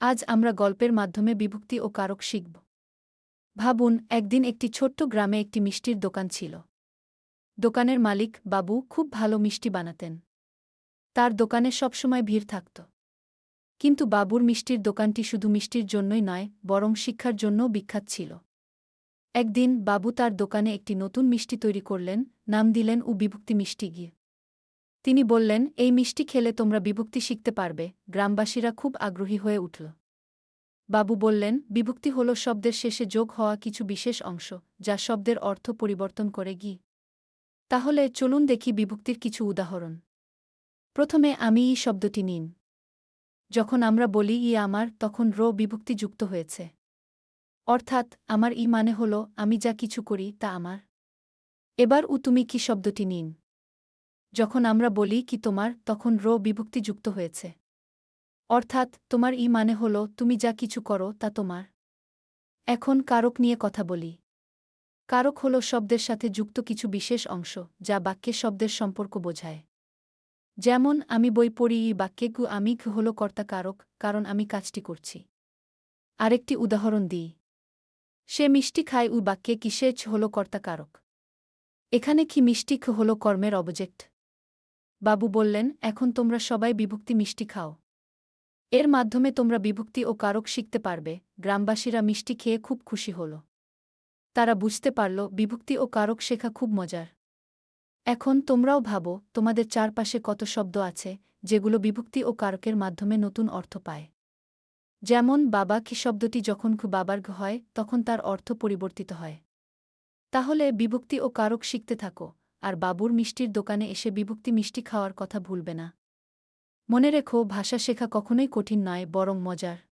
আজ আমরা গল্পের মাধ্যমে বিভক্তি ও কারক শিখব। ভাবুন, একদিন একটি ছোট্ট গ্রামে একটি মিষ্টির দোকান ছিল। দোকানের মালিক বাবু খুব ভালো মিষ্টি বানাতেন। তার দোকানে সবসময় ভিড় থাকত। কিন্তু বাবুর মিষ্টির দোকানটি শুধু মিষ্টির জন্যই নয়, বরং শিক্ষার জন্যও বিখ্যাত ছিল। একদিন বাবু তার দোকানে একটি নতুন মিষ্টি তৈরি করলেন, নাম দিলেন ও বিভক্তি মিষ্টি গিয়ে। তিনি বললেন, এই মিষ্টি খেলে তোমরা বিভক্তি শিখতে পারবে। গ্রামবাসীরা খুব আগ্রহী হয়ে উঠল। বাবু বললেন, বিভক্তি হল শব্দের শেষে যোগ হওয়া কিছু বিশেষ অংশ, যা শব্দের অর্থ পরিবর্তন করে গি। তাহলে চলুন দেখি বিভক্তির কিছু উদাহরণ। প্রথমে আমি ই শব্দটি নিন। যখন আমরা বলি ই আমার, তখন র বিভক্তি যুক্ত হয়েছে। অর্থাৎ, আমার ই মানে হল, আমি যা কিছু করি তা আমার। এবার উ তুমি কি শব্দটি নিন। যখন আমরা বলি কি তোমার, তখন র বিভক্তি যুক্ত হয়েছে। অর্থাৎ, তোমার ই মানে হল, তুমি যা কিছু করো, তা তোমার। এখন কারক নিয়ে কথা বলি। কারক হল শব্দের সাথে যুক্ত কিছু বিশেষ অংশ, যা বাক্যে শব্দের সম্পর্ক বোঝায়। যেমন, আমি বই পড়ি, ই বাক্যে গু, আমি ঘ হল কর্তা কারক, কারণ আমি কাজটি করছি। আরেকটি উদাহরণ দিই। সে মিষ্টি খায়, উ বাক্যে কিসে ছ হল কর্তা কারক? এখানে কি মিষ্টি খ হল কর্মের অবজেক্ট বাবু বললেন, এখন তোমরা সবাই বিভক্তি মিষ্টি খাও। এর মাধ্যমে তোমরা বিভক্তি ও কারক শিখতে পারবে। গ্রামবাসীরা মিষ্টি খেয়ে খুব খুশি হল। তারা বুঝতে পারল, বিভক্তি ও কারক শেখা খুব মজার। এখন তোমরাও ভাবো, তোমাদের চারপাশে কত শব্দ আছে, যেগুলো বিভক্তি ও কারকের মাধ্যমে নতুন অর্থ পায়। যেমন, বাবা কি শব্দটি যখন খু বাবার হয়, তখন তার অর্থ পরিবর্তিত হয়। তাহলে বিভক্তি ও কারক শিখতে থাকো। আর বাবুর মিষ্টির দোকানে এসে বিভক্তি মিষ্টি খাওয়ার কথা ভুলবে না। মনে রেখো, ভাষা শেখা কখনোই কঠিন নয়, বরং মজার।